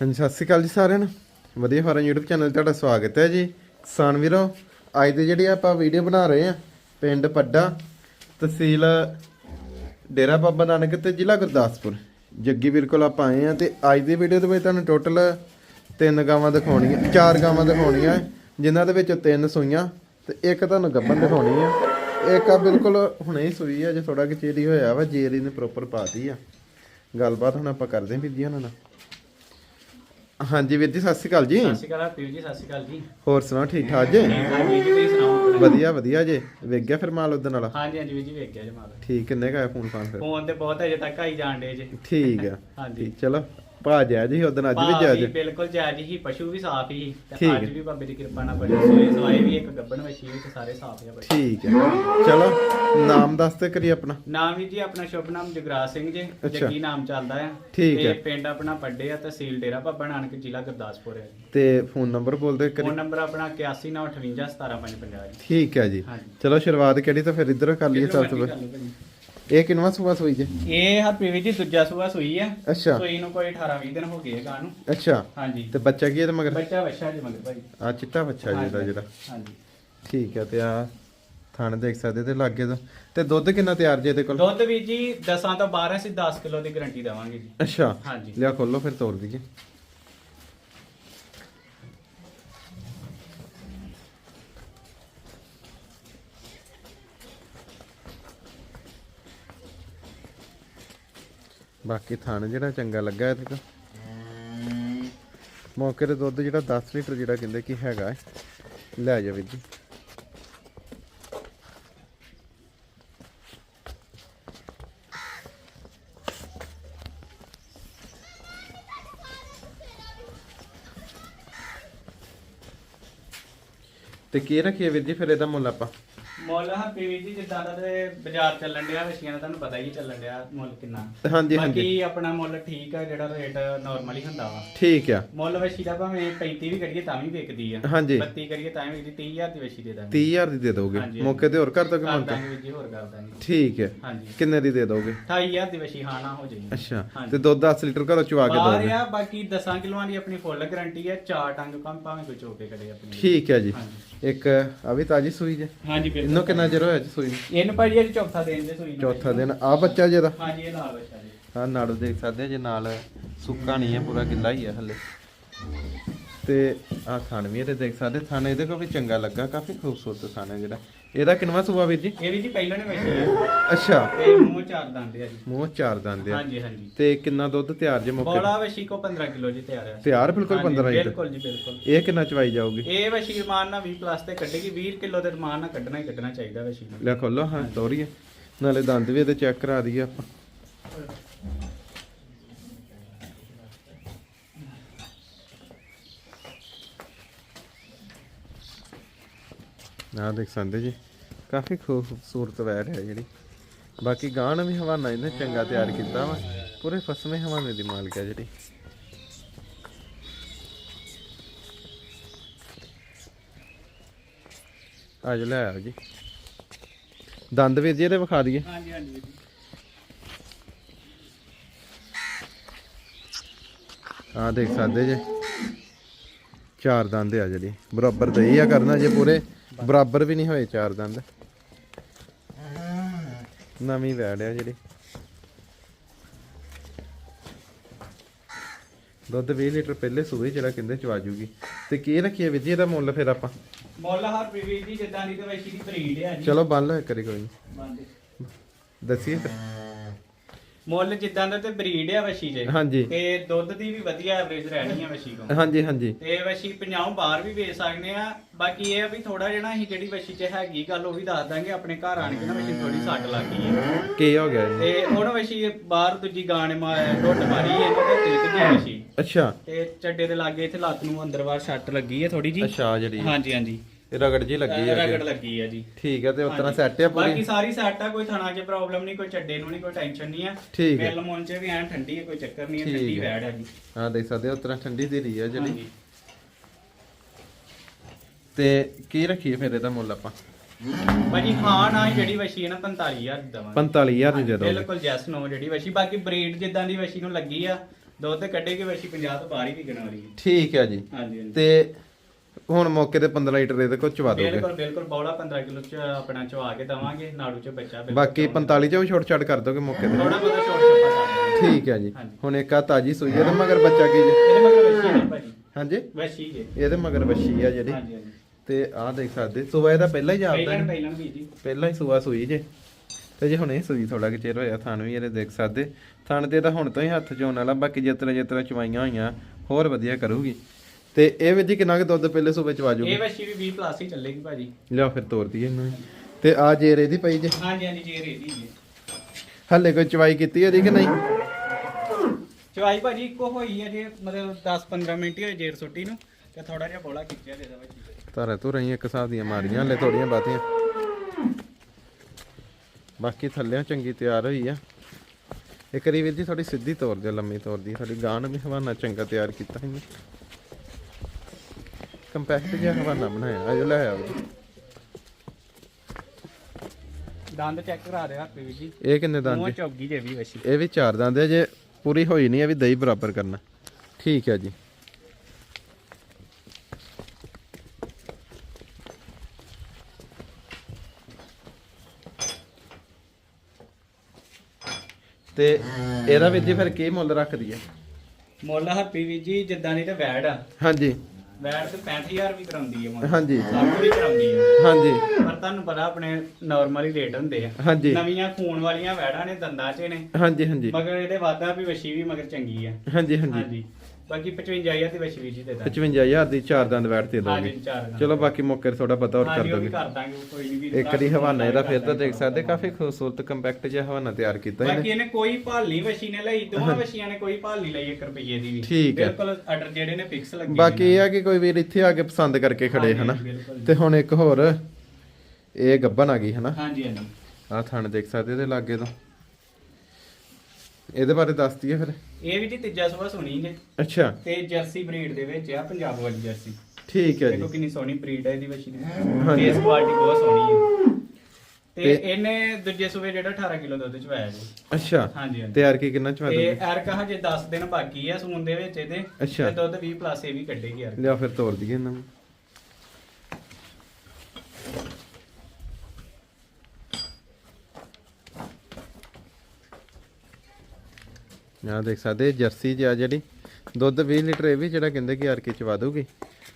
ਹਾਂਜੀ, ਸਤਿ ਸ਼੍ਰੀ ਅਕਾਲ ਜੀ ਸਾਰਿਆਂ ਨੂੰ। ਵਧੀਆ ਫਾਰਮ YouTube ਚੈਨਲ 'ਤੇ ਤੁਹਾਡਾ ਸਵਾਗਤ ਹੈ ਜੀ। ਕਿਸਾਨ ਵੀਰੋ, ਅੱਜ ਦੇ ਜਿਹੜੀ ਆਪਾਂ ਵੀਡੀਓ ਬਣਾ ਰਹੇ ਆ ਪਿੰਡ ਪੱਡਾ, ਤਹਿਸੀਲ ਡੇਰਾ ਬਾਬਾ ਨਾਨਕ ਤੇ ਜ਼ਿਲ੍ਹਾ ਗੁਰਦਾਸਪੁਰ। ਜੱਗੀ ਵੀਰ ਕੋਲ ਆਪਾਂ ਆਏ ਆ ਤੇ ਅੱਜ ਦੀ ਵੀਡੀਓ ਦੇ ਵਿੱਚ ਤੁਹਾਨੂੰ ਟੋਟਲ ਤਿੰਨ ਗਾਵਾਂ ਦਿਖਾਉਣੀਆਂ, ਚਾਰ ਗਾਵਾਂ ਦਿਖਾਉਣੀਆਂ, ਜਿਨ੍ਹਾਂ ਦੇ ਵਿੱਚ ਤਿੰਨ ਸੂਈਆਂ ਤੇ ਇੱਕ ਤੁਹਾਨੂੰ ਗੱਬਨ ਦਿਖਾਉਣੀ ਆ। ਇੱਕ ਆ ਬਿਲਕੁਲ ਹੁਣੇ ਹੀ ਸੂਈ ਆ, ਜੇ ਥੋੜਾ ਕਿ ਚੇਰੀ ਹੋਇਆ ਵਾ ਜੇਰੀ ਨੇ ਪ੍ਰੋਪਰ ਪਾਤੀ ਆ। ਗੱਲਬਾਤ ਹੁਣ ਆਪਾਂ ਕਰਦੇ ਹਾਂ ਵੀਰ ਜੀ ਉਹਨਾਂ ਨਾਲ। ਹਾਂਜੀ ਵੀਰ ਜੀ ਸਤਿ ਸ਼੍ਰੀ ਅਕਾਲ ਜੀ। ਸਤਿ ਸ਼੍ਰੀ ਅਕਾਲ ਪੀਰ ਜੀ ਸਤਿ ਸ਼੍ਰੀ ਅਕਾਲ ਜੀ। ਹੋਰ ਸੁਣਾਓ ਠੀਕ ਠਾਕ ਜੀ? ਹਾਂਜੀ ਜੀ ਤੁਸੀਂ ਸੁਣਾਓ? ਵਧੀਆ ਵਧੀਆ ਜੇ। ਵੇਖ ਗਿਆ ਫਿਰ ਮਾਲ ਉਦੋਂ ਵਾਲਾ ਹਾਂਜੀ ਹਾਂਜੀ ਵੀਰ ਜੀ ਵੇਖ ਗਿਆ ਜਮਾਲ ਠੀਕ ਕਿੰਨੇ ਕਾ ਫੋਨ ਫਾਨ ਫਿਰ? ਫੋਨ ਤੇ ਬਹੁਤ ਅਜੇ ਤੱਕ ਆਈ ਜਾਣ ਡੇ ਜੀ। ਠੀਕ ਆ। ਹਾਂਜੀ। ਚਲੋ। ਭਾ ਜਾ ਜੀ ਉਦੋਂ ਅੱਜ ਵੀ ਭਾਅ ਜਾ ਵੀ ਜੀ ਬਿਲਕੁਲ ਜਾਇਜ਼ ਹੀ ਪਸ਼ੂ ਵੀ ਸਾਫ਼ ਹੀ। ਤੇ ਠੀਕ ਅੱਜ ਹੈ। ਵੀ ਬਾਬੇ ਦੀ ਕਿਰਪਾ ਨਾਲ ਬੜੇ ਸੋਏ ਸਵਾਏ ਵੀ ਇੱਕ ਗੱਬਣ ਵੱਛੀ ਵੀ ਤੇ ਸਾਰੇ ਸਾਫ਼ ਆ ਬੜੇ। ਠੀਕ ਹੈ। ਚਲੋ ਨਾਮ ਦੱਸ ਤੇ ਕਰੀ ਆਪਣਾ। ਨਾਮ ਵੀ ਜੀ ਆਪਣਾ ਸ਼ੁਭ ਨਾਮ ਜਗਰਾਜ ਸਿੰਘ ਜੀ ਅੱਛਾ। ਜੱਗੀ ਨਾਮ ਚੱਲਦਾ ਆ। ਠੀਕ ਤੇ ਹੈ। ਪਿੰਡ ਆਪਣਾ ਪੱਡੇ ਆ ਤਹਿਸੀਲ ਡੇਰਾ ਬਾਬਾ ਨਾਨਕ ਜ਼ਿਲ੍ਹਾ ਗੁਰਦਾਸਪੁਰ ਹੈ ਤੇ ਫੋਨ ਨੰਬਰ ਬੋਲ ਦੇ ਕਰੀ ਫੋਨ ਨੰਬਰ ਆਪਣਾ 8195517550 ਜੀ। ਠੀਕ ਹੈ ਜੀ। ਹਾਂਜੀ। ਚਲੋ ਸ਼ੁਰੂਆਤ ਕਿਹੜੀ ਤਾਂ ਫਿਰ ਇਧਰ ਕਰ ਲਈਏ ਸਭ ਤੋਂ ਪਹਿਲਾਂ। ਇਹ ਕਿੰਨਵਾ ਸੁਬਾ ਸੋਈ ਜੇ? ਇਹ ਹਰਪ੍ਰੀਤ ਜੀ ਦੂਜਾ ਸੂਆ ਸੂਈ ਆ। ਅੱਛਾ। ਸੂਈ ਨੂੰ ਕੋਈ 18 20 ਦਿਨ ਹੋ ਗਏ ਗਾਂ ਨੂੰ। ਅੱਛਾ। ਹਾਂਜੀ। ਤੇ ਬੱਚਾ ਕੀ ਇਹਦੇ ਮਗਰ? ਬੱਚਾ ਵੱਛਾ ਜੀ ਮਗਰ ਭਾਈ। ਆ ਚਿੱਟਾ ਬੱਚਾ ਜੀ ਇਹਦਾ ਜਿਹੜਾ। ਹਾਂਜੀ। ਠੀਕ ਹੈ ਤੇ ਆ ਥਣ ਦੇਖ ਸਕਦੇ ਤੇ ਲਾਗੇ ਤੋਂ। ਤੇ ਦੁੱਧ ਕਿੰਨਾ ਤਿਆਰ ਜੇ ਇਹਦੇ ਕੋਲ? ਦੁੱਧ ਵੀ ਜੀ 10 ਤੋਂ 12 ਅਸੀਂ 10 ਕਿਲੋ ਦੀ ਗਾਰੰਟੀ ਦੇਵਾਂਗੇ ਜੀ। ਅੱਛਾ। ਹਾਂਜੀ। ਲਿਆ ਖੋਲੋ ਫਿਰ ਤੋੜ ਦਈਏ। ਬਾਕੀ ਥਣ ਜਿਹੜਾ ਚੰਗਾ ਲੱਗਾ ਇਹਦੇ ਤੋਂ। ਮੌਕੇ ਤੇ ਦੁੱਧ ਜਿਹੜਾ 10 ਲੀਟਰ ਜਿਹੜਾ ਕਹਿੰਦੇ ਕਿ ਹੈਗਾ ਹੈ। ਲੈ ਜਾ ਵੀਰ ਜੀ। ਤੇ ਕੀ ਰੱਖੀਏ ਵੀਰ ਜੀ ਫਿਰ ਇਹਦਾ ਮੁੱਲ ਆਪਾਂ? ਮੁੱਲ ਹਰਪ੍ਰੀਤ ਜੀ ਜਿੱਦਾਂ ਦਾ ਤੇ ਬਾਜ਼ਾਰ ਚੱਲਣ ਡਿਆ ਵਸ਼ੀਆਂ ਦਾ ਤੁਹਾਨੂੰ ਪਤਾ ਹੀ ਚੱਲਣ ਡਿਆ ਮੁੱਲ ਕਿੰਨਾ। ਹਾਂਜੀ ਹਾਂਜੀ। ਬਾਕੀ ਆਪਣਾ ਮੁੱਲ ਠੀਕ ਆ ਜਿਹੜਾ ਰੇਟ ਨਾਰਮਲ ਹੀ ਹੁੰਦਾ ਵਾ। ਠੀਕ ਆ। ਮੁੱਲ ਵਸ਼ੀ ਦਾ ਭਾਵੇਂ 35 ਵੀ ਕਰੀਏ ਤਾਂ ਵੀ ਵਿਕਦੀ ਆ। ਹਾਂਜੀ। 32 ਕਰੀਏ ਤਾਂ ਵੀ ਵਿਕਦੀ 30000 ਦੀ ਵਸ਼ੀ ਦੇ ਦਾਂਗੇ। 30000 ਦੀ ਦੇ ਦੋਗੇ? ਹਾਂਜੀ, ਮੌਕੇ ਤੇ ਹੋਰ ਕਰ ਦੋਗੇ ਕਰ ਤਾਂ ਦਾਂਗੇ ਜੀ ਹੋਰ ਕਰ ਦਾਂਗੇ। ਠੀਕ ਹੈ ਹਾਂਜੀ। ਕਿੰਨੇ ਦੀ ਦੇ ਦੋਗੇ? 28000 ਦੀ ਵਸ਼ੀ ਹਾਂ ਨਾ ਹੋ ਜਾਏਗੀ। ਅੱਛਾ। ਹਾਂਜੀ। ਤੇ ਦੁੱਧ 10 ਲੀਟਰ ਘਰੋਂ ਚਵਾ ਕੇ ਬਾਹਰ ਦੋਗੇ ਆ ਬਾਕੀ 10 ਕਿਲੋਆਂ ਦੀ ਆਪਣੀ ਫੁੱਲ ਗਾਰੰਟੀ ਹੈ ਚਾਰ ਟੰਗ ਕੰਮ ਭਾਵੇਂ ਕੋਈ ਚੋਕੇ ਕਰੇ ਆਪਣੀ। ਠੀਕ ਹੈ ਜੀ। ਹਾਂਜੀ। ਇੱਕ ਆ ਵੀ ਤਾਜੀ ਸੂਈ ਜੇ। ਹਾਂਜੀ ਬਿਲਕੁਲ। ਇਹਨੂੰ ਕਿੰਨਾ ਚਿਰ ਹੋਇਆ ਜੀ ਸੂਈ ਨੂੰ? ਇਹਨੂੰ ਭਾਜੀ ਇਹ ਚੌਥਾ ਦਿਨ ਦੇ ਸੂਈ ਨੂੰ। ਚੌਥਾ ਦਿਨ। ਆ ਬੱਚਾ ਜਿਹਦਾ ਹਾਂਜੀ ਇਹ ਨਾਲ ਬੱਚਾ ਜੀ। ਆ ਨਾੜੂ ਦੇਖ ਸਕਦੇ ਆ ਜੇ ਨਾਲ ਸੁੱਕਾ ਨਹੀਂ ਹੈ ਪੂਰਾ ਗਿੱਲਾ ਹੀ ਹੈ ਹਲੇ। ਤੇ ਆ ਥਣ ਵੀ ਇਹਦੇ ਦੇਖ ਸਕਦੇ ਥਣ ਇਹਦੇ ਵੀ ਚੰਗਾ ਲੱਗਾ ਕਾਫੀ ਖੂਬਸੂਰਤ ਥਣ ਹੈ ਜਿਹੜਾ। ਇਹਦਾ ਕਿੰਨਵਾ ਸੂਆ ਵੀਰ ਜੀ? ਇਹ ਵੀ ਜੀ ਪਹਿਲਾਂ ਨੇ ਵਸ਼ੀ ਅੱਛਾ। ਤੇ ਮੂੰਹ ਚਾਰ ਦੰਦ ਆ ਜੀ। ਮੂੰਹ ਚਾਰ ਦੰਦ ਆ। ਹਾਂਜੀ ਹਾਂਜੀ। ਤੇ ਕਿੰਨਾ ਦੁੱਧ ਤਿਆਰ ਜੇ ਮੌਕੇ ਬੋਲਾ ਵਸ਼ੀ ਕੋ 15 ਕਿਲੋ ਜੀ ਤਿਆਰ ਹੈ ਤਿਆਰ ਬਿਲਕੁਲ ਹਾਂਜੀ, 15 ਲੀਟਰ ਬਿਲਕੁਲ ਜੀ ਬਿਲਕੁਲ। ਇਹ ਕਿੰਨਾ ਚਵਾਈ ਜਾਊਗੀ? ਇਹ ਵਸ਼ੀ ਰਮਾਨ ਨਾਲ 20 ਪਲੱਸ ਤੇ ਕੱਢੇਗੀ। 20 ਕਿਲੋ ਦੇ ਰਮਾਨ ਨਾਲ ਕੱਢਣਾ ਹੀ ਕੱਢਣਾ ਚਾਹੀਦਾ ਵਸ਼ੀ ਨੂੰ ਲੈ ਖੋਲੋ ਹਾਂ ਤੋਰੀਏ। ਨਾਲੇ ਦੰਦ ਵੀ ਇਹਦੇ ਚੈੱਕ ਕਰਾ ਦਈਏ ਆਪਾਂ। ਨਾ ਦੇਖ ਸਕਦੇ ਜੀ ਕਾਫੀ ਖੂਬਸੂਰਤ ਵੈਰ ਹੈ ਜਿਹੜੀ। ਬਾਕੀ ਗਾਣ ਵੀ ਹਵਾਨਾ ਇਹਨੇ ਚੰਗਾ ਤਿਆਰ ਕੀਤਾ ਵਾ ਪੂਰੇ ਫਸਵੇਂ ਹਵਾਨੇ ਦੀ ਮਾਲਕ ਹੈ ਜਿਹੜੀ। ਅੱਜ ਲੈ ਆਓ ਜੀ। ਦੰਦ ਵੀਰ ਜੀ ਇਹਦੇ ਵਿਖਾ ਦਈਏ। ਹਾਂਜੀ ਹਾਂਜੀ। ਆ ਦੇਖ ਸਕਦੇ ਜੇ ਚਾਰ ਦੰਦ ਆ ਜਿਹੜੀ ਬਰਾਬਰ ਦਈ ਆ ਕਰਨਾ ਜੇ ਪੂਰੇ। ਬਰਾਬਰ ਵੀ ਨਹੀਂ ਹੋਏ ਚਾਰ ਦੰਦ। ਨਵੀਂ ਵੈੜ ਆ ਜਿਹੜੀ। ਦੁੱਧ 20 ਲੀਟਰ ਪਹਿਲੇ ਸੂਏ ਜਿਹੜਾ ਕਹਿੰਦੇ ਚਵਾ ਜੂਗੀ। ਤੇ ਕੀ ਰੱਖੀਏ ਵੀਰ ਜੀ ਇਹਦਾ ਮੁੱਲ ਫਿਰ ਆਪਾਂ? ਮੁੱਲ ਹਰ ਵੀਰ ਜੀ ਜਿੱਦਾਂ ਦੀ ਤੇ ਵਸ਼ੀ ਦੀ ਬਰੀਡ ਹੈ ਜੀ। ਚਲੋ ਬੰਨ ਲਓ ਇੱਕ ਵਾਰੀ ਕੋਈ ਨਹੀਂ। ਦੱਸੀਏ ਫਿਰ। ਮੁੱਲ ਜਿੱਦਾਂ ਦਾ ਤੇ ਬਰੀਡ ਹੈ ਵਸ਼ੀ ਜੇ ਹਾਂਜੀ। ਤੇ ਦੁੱਧ ਦੀ ਵੀ ਵਧੀਆ ਐਵਰੇਜ ਰਹਿਣੀ ਹੈ ਵਸ਼ੀ ਕੋਲ ਹਾਂਜੀ ਹਾਂਜੀ। ਤੇ ਵਸ਼ੀ 50 ਬਾਹਰ ਵੀ ਵੇਚ ਸਕਦੇ ਆ। ਬਾਕੀ ਇਹ ਆ ਵੀ ਥੋੜਾ ਜਿਹੜਾ ਅਸੀਂ ਜਿਹੜੀ ਵਸ਼ੀ 'ਚ ਹੈਗੀ ਗੱਲ ਉਹ ਵੀ ਦੱਸ ਦਾਂਗੇ। ਆਪਣੇ ਘਰ ਆਣ ਕੇ ਨਾ ਵਸ਼ੀ ਥੋੜੀ ਸੱਟ ਲੱਗ ਗਈ ਹੈ ਕੀ ਹੋ ਗਿਆ ਇਹਨੂੰ? ਤੇ ਹੁਣ ਵਸ਼ੀ ਬਾਹਰ ਦੂਜੀ ਗਾਣੇ ਮਾਰ ਢੁੱਟ ਮਾਰੀ ਇਹਨੂੰ ਤੇ ਤਿਲਕ ਗਈ ਵਸ਼ੀ। ਅੱਛਾ। ਤੇ ਚੱਡੇ ਦੇ ਲਾਗੇ ਇੱਥੇ ਲੱਤ ਨੂੰ ਅੰਦਰ ਬਾਹਰ ਸੱਟ ਲੱਗੀ ਹੈ ਥੋੜੀ ਜੀ। ਅੱਛਾ ਜਿਹੜੀ ਹਾਂਜੀ ਹਾਂਜੀ। ਰਗੜ ਜੀ ਲੱਗੀ ਆ ਰਗੜ। ਲੱਗੀ ਹੈ ਜੀ। ਠੀਕ ਹੈ ਤੇ ਉਤਨਾ। ਸੈੱਟ ਬਾਕੀ ਪੂਰੀ? ਸਾਰੀ ਸੈੱਟ ਆ ਕੋਈ ਥਣਾ 'ਚ ਪ੍ਰੋਬਲਮ ਨਹੀਂ ਕੋਈ ਚੱਡੇ ਨੂੰ ਨਹੀਂ ਕੋਈ ਟੈਨਸ਼ਨ ਨਹੀਂ ਆ। ਠੀਕ ਹੈ ਮਿਲ ਮੁੰਨ 'ਚ ਵੀ ਐਨ ਠੰਡੀ ਹੈ ਕੋਈ ਚੱਕਰ ਨਹੀਂ ਹੈ ਠੰਡੀ ਹੈ। ਵੈੜ ਹੈ ਜੀ। ਹਾਂ ਦੇਖ ਸਕਦੇ ਹੋ ਉਤਨਾ ਠੰਡੀ ਦੀ ਰਹੀ ਆ ਜਿਹੜੀ। ਤੇ ਕੀ ਰੱਖੀਏ ਫਿਰ ਇਹਦਾ ਮੁੱਲ ਆਪਾਂ? ਭਾਜੀ ਹਾਂ ਨਾ ਜਿਹੜੀ ਵਸ਼ੀ ਹੈ ਨਾ 45000 ਦੀ ਦਵਾਂਗੇ। 45000 ਦੀ ਦੇ ਦੋ ਬਿਲਕੁਲ ਜੈਸ ਨੋ ਜਿਹੜੀ ਵਸ਼ੀ। ਬਾਕੀ ਬਰੀਡ ਜਿੱਦਾਂ ਦੀ ਵਸ਼ੀ ਨੂੰ ਲੱਗੀ ਆ ਦੁੱਧ ਕੱਢੇਗੀ ਵਸ਼ੀ 50 ਤੋਂ ਬਾਹਰ ਹੀ ਵਿਕਣ ਵਾਲੀ ਹੈ ਠੀਕ ਹੈ ਜੀ। ਹਾਂਜੀ। ਤੇ ਹੁਣ ਮੌਕੇ ਤੇ 15 ਲੀਟਰ ਇਹਦੇ ਕੋਲ ਚਵਾ ਦੋਗੇ। ਬਿਲਕੁਲ ਬਿਲਕੁਲ ਬੌਲਾ 15 ਕਿਲੋ ਚ ਆਪਣਾ ਚਵਾ ਕੇ ਦਵਾਂਗੇ ਨਾੜੂ ਚ ਬੱਚਾ ਬਿਲਕੁਲ ਬਾਕੀ 45 ਚੋਂ ਵੀ ਛੋਟ ਛਾਟ ਕਰ ਦੋਗੇ ਮੌਕੇ ਤੇ। ਥੋੜਾ ਬਹੁਤਾ ਛੋਟ ਦਾਂਗੇ। ਠੀਕ ਹੈ ਜੀ। ਹੁਣ ਇੱਕ ਆ ਤਾਜੀ ਸੂਈ ਹੈ ਤੇ ਮਗਰ ਬੱਚਾ ਕੀ ਜੀ? ਇਹਦੇ ਮਗਰ ਵਸ਼ੀ ਹੈ ਭਾਜੀ। ਹਾਂਜੀ? ਵਸ਼ੀ ਜੇ। ਇਹਦੇ ਮਗਰ ਬੱਛੀ ਆ ਜਿਹੜੀ। ਹਾਂਜੀ ਹਾਂਜੀ। ਤੇ ਆਹ ਦੇਖ ਸਕਦੇ ਸੂਆ ਇਹਦਾ ਪਹਿਲਾਂ ਹੀ ਜਾਪਦਾ ਪਹਿਲਾਂ ਪਹਿਲਾਂ ਵੀ ਜੀ। ਪਹਿਲਾਂ ਹੀ ਸੂਆ ਸੂਈ ਜੇ। ਤੇ ਜੇ ਹੁਣ ਇਹ ਸੂਈ ਥੋੜਾ ਕਿ ਚਿਰ ਹੋਇਆ ਥਣ ਵੀ ਇਹਦੇ ਦੇਖ ਸਕਦੇ। ਥਣ ਤੇ ਤਾਂ ਹੁਣ ਤੋਂ ਹੀ ਹੱਥ ਚੋਣ ਵਾਲਾ ਬਾਕੀ ਜਿਤਨਾ ਜਿਤਨਾ ਚਵਾਈਆਂ ਹੋਈਆਂ ਹੋਰ ਵਧੀਆ ਕਰੂਗੀ। ਤੇ ਇਹ ਵਿੱਚ ਕਿੰਨਾ ਕੁ ਦੁੱਧ ਪਹਿਲੇ ਸੂਬੇ ਚਵਾ ਇਹ ਜੂਗੀ? ਵਸ਼ੀ ਵੀ 20 ਪਲੱਸ ਹੀ ਚੱਲੇਗੀ ਭਾਜੀ। ਲਿਆ ਫਿਰ ਤੋਰ ਦਈਏ ਇਹਨੂੰ ਤੇ ਆ ਜੇਰ ਇਹਦੀ ਪਈ ਜੇ? ਹਾਂਜੀ ਹਾਂਜੀ ਜੇ ਰੇਦੀ ਜੀ। ਹੱਲੇ ਕੋਈ ਚਵਾਈ ਕੀਤੀ ਇਹਦੀ ਕਿ ਨਹੀਂ? ਚਵਾਈ ਭਾਜੀ ਇੱਕੋ ਹੋਈ ਹੈ ਜੇ ਮਤਲਬ 10 15 ਮਿੰਟ ਹੀ ਹੋਏ ਜੇਰ ਸੁੱਟੀ ਨੂੰ ਤੇ ਥੋੜਾ ਜਿਹਾ ਬੋਲਾ ਖਿੱਚਿਆ ਦੇ ਦਾ ਭਾਜੀ। ਧਾਰਾ ਤੂੰ ਰਹੀਆਂ ਇੱਕ ਹਿਸਾਬ ਦੀਆਂ ਮਾਰੀਆਂ ਹੱਲੇ ਥੋੜੀਆਂ ਬਾਤੀਆਂ। ਬਾਕੀ ਥੱਲਿਆਂ ਚੰਗੀ ਤਿਆਰ ਹੋਈ ਆ। ਇੱਕ ਵਾਰੀ ਵੀਰ ਜੀ ਥੋੜੀ ਸਿੱਧੀ ਤੋਰ ਦਿਓ ਲੰਮੀ ਤੋਰ ਦੀ। ਸਾਡੀ ਗਾਨ ਵੀ ਹਵਾਨਾ ਚੰਗਾ ਤਿਆਰ ਕੀਤਾ ਇਹਨੇ। ਕੰਪੈਕਟ ਜਿਹਾ ਹਵਾਨਾ ਬਣਾਇਆ ਆਜੋ ਲੈ ਆਓ। ਦੰਦ ਚੈੱਕ ਕਰਾ ਦੇ ਹੱਥ ਵੀ ਜੀ। ਇਹ ਕਿੰਨੇ ਦੰਦ ਮੂੰਹ ਜੀ? ਚੌਗੀ ਜੇ ਵੀ ਵਸ਼ੀ ਇਹ ਵੀ ਚਾਰ ਦੰਦ ਹੈ ਜੇ ਪੂਰੀ ਹੋਈ ਨਹੀਂ ਇਹ ਵੀ ਦਹੀਂ ਬਰਾਬਰ ਕਰਨਾ। ਠੀਕ ਹੈ ਜੀ। ਤੇ ਇਹਦਾ ਵੀ ਜੀ ਫਿਰ ਕੀ ਮੁੱਲ ਰੱਖਦੀ ਹੈ ਮੁੱਲ ਹੱਪੀ ਵੀ ਜੀ ਜਿੱਦਾਂ ਦੀ ਤੇ ਵੈੜ ਆ। ਹਾਂਜੀ। ਵੈੜ ਤੇ 65000 ਵੀ ਕਰਾਉਂਦੀ ਹੈ ਮੁੱਲ ਹਾਂਜੀ। ਸਭ ਵੀ ਕਰਾਉਂਦੀ ਹੈ ਹਾਂਜੀ। ਪਰ ਤੁਹਾਨੂੰ ਪਤਾ ਆਪਣੇ ਨਾਰਮਲ ਹੀ ਰੇਟ ਹੁੰਦੇ ਆ। ਹਾਂਜੀ। ਨਵੀਆਂ ਖੂਨ ਵਾਲੀਆਂ ਵੈੜਾਂ ਨੇ ਦੰਦਾਂ 'ਚ ਨੇ। ਹਾਂਜੀ ਹਾਂਜੀ। ਮਗਰ ਇਹਦੇ ਵਾਦਾ ਵੀ ਵਸ਼ੀ ਵੀ ਮਗਰ ਚੰਗੀ ਆ। ਹਾਂਜੀ ਹਾਂਜੀ। ਹਾਂਜੀ। ਬਾਕੀ 55000 ਦੀ ਵਸ਼ੀ ਵੀ ਜੀ ਦੇ ਦਾਂਗੇ। 55000 ਦੀ ਚਾਰ ਦੰਦ ਤੇ ਹਾਂਜੀ ਦੋਗੇ ਚਾਰ ਦੰਦ। ਚਲੋ ਬਾਕੀ ਮੌਕੇ ਤੇ ਥੋੜਾ ਪਤਾ ਹੋਰ ਕਰ ਹਾਂਜੀ ਉਹ ਵੀ ਦੋਗੇ। ਕਰ ਦਾਂਗੇ ਉਹ ਕੋਈ ਨਹੀਂ ਇੱਕ ਵਾਰੀ ਹਵਾਨਾ ਇਹਦਾ ਫਿਰ ਤਾਂ ਦੇਖ ਸਕਦੇ ਕਾਫੀ ਖੂਬਸੂਰਤ ਕੰਪੈਕਟ ਜਿਹਾ ਹਵਾਨਾ ਤਿਆਰ ਕੀਤਾ ਬਾਕੀ ਇਹਨੇ ਇਹਨੇ ਕੋਈ ਭਾਲ ਨਹੀਂ ਵਸ਼ੀ ਨੇ ਲਈ ਦੋਵਾਂ ਵਸ਼ੀਆਂ ਨੇ ਕੋਈ ਭਾਲ ਨਹੀਂ ਲਈ 1 ਰੁਪਏ ਦੀ ਵੀ। ਠੀਕ ਹੈ। ਬਿਲਕੁਲ ਆਰਡਰ ਜਿਹੜੇ ਨੇ ਫਿਕਸ ਲੱਗੇ ਬਾਕੀ ਇਹ ਆ ਕਿ ਕੋਈ ਵੀਰ ਇੱਥੇ ਆ ਕੇ ਪਸੰਦ ਕਰਕੇ ਖੜੇ ਹਾਂਜੀ, ਹਨਾ? ਬਿਲਕੁਲ। ਤੇ ਹੁਣ ਇੱਕ ਹੋਰ ਇਹ ਗੱਬਨ ਆ ਗਈ ਹਨਾ? ਹਾਂਜੀ ਹਾਂਜੀ। ਆ ਥਣ ਦੇਖ ਸਕਦੇ ਇਹਦੇ ਲਾਗੇ ਤੋਂ। ਇਹਦੇ ਬਾਰੇ ਦੱਸ ਦਈਏ ਫਿਰ। ਇਹ ਵੀ ਜੀ ਤੀਜਾ ਸਵਾ ਸੁਣੀ ਨੇ ਅੱਛਾ। ਤੇ ਜਰਸੀ ਬਰੀਡ ਦੇ ਵਿੱਚ ਆ ਪੰਜਾਬ ਵਾਲੀ ਜਰਸੀ। ਠੀਕ ਹੈ ਦੇਖੋ ਜੀ ਕਿੰਨੀ ਸੋਹਣੀ ਬਰੀਡ ਹੈ ਇਹਦੀ ਵਸ਼ੀ ਦੀ। ਹਾਂਜੀ। ਫੇਸ ਕੁਆਲਿਟੀ ਬਹੁਤ ਸੋਹਣੀ ਹੈ ਤੇ ਤੇ- ਇਹਨੇ ਦੂਜੇ ਸੂਵੇ ਜਿਹੜਾ 18 ਕਿਲੋ ਦੁੱਧ ਚਵਾਇਆ ਜੀ। ਅੱਛਾ। ਹਾਂਜੀ ਹਾਂਜੀ। ਤਿਆਰ ਕੀ ਕਿੰਨਾ ਚਵਾ ਤੇ ਐਰ ਕਹਾ ਜੇ 10 ਦਿਨ ਬਾਕੀ ਆ ਸੂਨ ਦੇ ਵਿੱਚ ਇਹਦੇ। ਤੇ ਦੁੱਧ 20 ਪਲੱਸ ਇਹ ਵੀ ਕੱਢੇਗੀ ਯਾਰ ਲਿਆ ਫਿਰ ਤੋੜ ਦਈਏ ਇਹਨਾਂ ਨੂੰ। ਆ ਦੇਖ ਸਕਦੇ ਜਰਸੀ ਜੀ ਆ ਜਿਹੜੀ। ਦੁੱਧ 20 ਲੀਟਰ, ਇਹ ਵੀ ਜਿਹੜਾ ਕਹਿੰਦੇ ਕਿ ਆਰ ਕੇ ਚਵਾ ਦੂਗੀ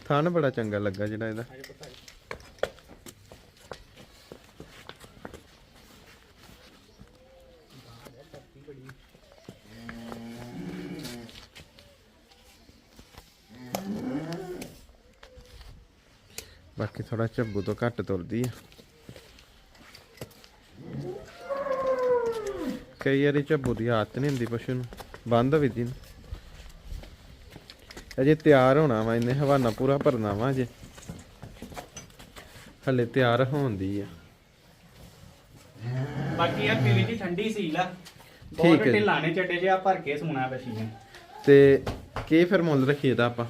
ਥਣ ਬੜਾ ਚੰਗਾ ਲੱਗਾ ਜਿਹੜਾ ਇਹਦਾ। ਬਾਕੀ ਥੋੜਾ ਝੱਬੂ ਤੋਂ ਘੱਟ ਤੁਰਦੀ ਆ। ਕਈ ਵਾਰੀ ਝੱਬੂ ਦੀ ਆਦਤ ਨਹੀਂ ਹੁੰਦੀ ਪਸ਼ੂ ਨੂੰ ਬੰਦ ਵੀ ਦੀ ਅਜੇ ਤਿਆਰ ਹੋਣਾ ਵਾ ਇਹਨੇ ਹਵਾਨਾ ਪੂਰਾ ਭਰਨਾ ਵਾ ਅਜੇ। ਹਲੇ ਤਿਆਰ ਹੋਣ ਦੀ ਆ। ਬਾਕੀ ਯਾਰ ਪੀਵੀ ਦੀ ਠੰਡੀ ਸੀਲ ਆ। ਠੀਕ ਹੈ ਜੀ। ਢਿੱਲਾਣੇ ਚੱਡੇ ਜਿਹਾ ਭਰ ਕੇ ਸੋਨਾ ਵਸ਼ੀ ਨੇ ਤੇ ਕੀ ਫਿਰ ਮੁੱਲ ਰੱਖੀਏ ਦਾ ਆਪਾਂ?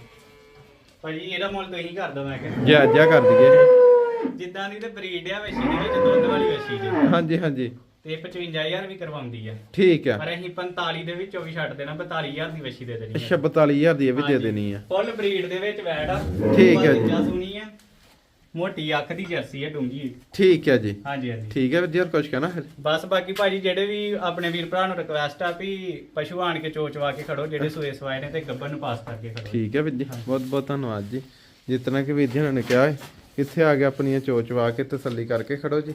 ਭਾਜੀ ਇਹਦਾ ਮੁੱਲ ਤੁਸੀਂ ਕਰ ਦੋ ਮੈਂ ਕਿਹਾ। ਜਾ ਜਾ ਕਰ ਦਈਏ। ਜਿੱਦਾਂ ਦੀ ਤੇ ਬਰੀਡ ਆ ਵਸ਼ੀ ਦੇ ਵਿੱਚ ਦੁੱਧ ਵਾਲੀ ਵਸ਼ੀ ਜੀ ਹਾਂਜੀ ਹਾਂਜੀ। ਤੇ 55000 ਵੀ ਕਰਵਾਉਂਦੀ ਆ। ਠੀਕ ਆ। ਪਰ ਅਸੀਂ 45 ਦੇ ਵਿੱਚੋਂ ਵੀ ਛੱਡ ਦੇਣਾ 42000 ਦੀ ਵਸ਼ੀ ਦੇ ਦੇਣੀ ਅੱਛਾ 42000 ਦੀ ਇਹ ਵੀ ਦੇ ਦੇਣੀ ਆ। ਫੁੱਲ ਬਰੀਡ ਦੇ ਵਿੱਚ ਵੈੜ ਆ। ਠੀਕ ਹੈ ਜੀ। ਸੁਣੀ ਆ। ਮੋਟੀ ਅੱਖ ਦੀ ਜਰਸੀ ਆ ਡੂੰਗੀ ਠੀਕ ਹੈ ਜੀ। ਹਾਂਜੀ ਹਾਂਜੀ। ਠੀਕ ਹੈ ਵੀਰ ਕੁਝ ਕਹਿਣਾ ਫਿਰ ਬਸ ਬਾਕੀ ਭਾਜੀ ਜਿਹੜੇ ਵੀ ਆਪਣੇ ਵੀਰ ਭਰਾ ਨੂੰ ਰਿਕਵੈਸਟ ਆ ਵੀ ਪਸ਼ੂ ਆਣ ਕੇ ਚੋਚਵਾ ਕੇ ਖੜੋ ਜਿਹੜੇ ਸੂਏ ਸਵਾਏ ਨੇ ਤੇ ਗੱਬਰ ਨੂੰ ਪਾਸ ਕਰਕੇ ਖੜੋ। ਠੀਕ ਹੈ ਵੀਰ ਜੀ ਬਹੁਤ ਬਹੁਤ ਧੰਨਵਾਦ ਜੀ। ਜਿਤਨਾ ਕਿ ਵੀਰ ਜੀ ਨੇ ਕਿਹਾ ਹੈ ਇੱਥੇ ਆ ਕੇ ਆਪਣੀਆਂ ਚੋਚਵਾ ਕੇ ਤਸੱਲੀ ਕਰਕੇ ਖੜੋ ਜੀ।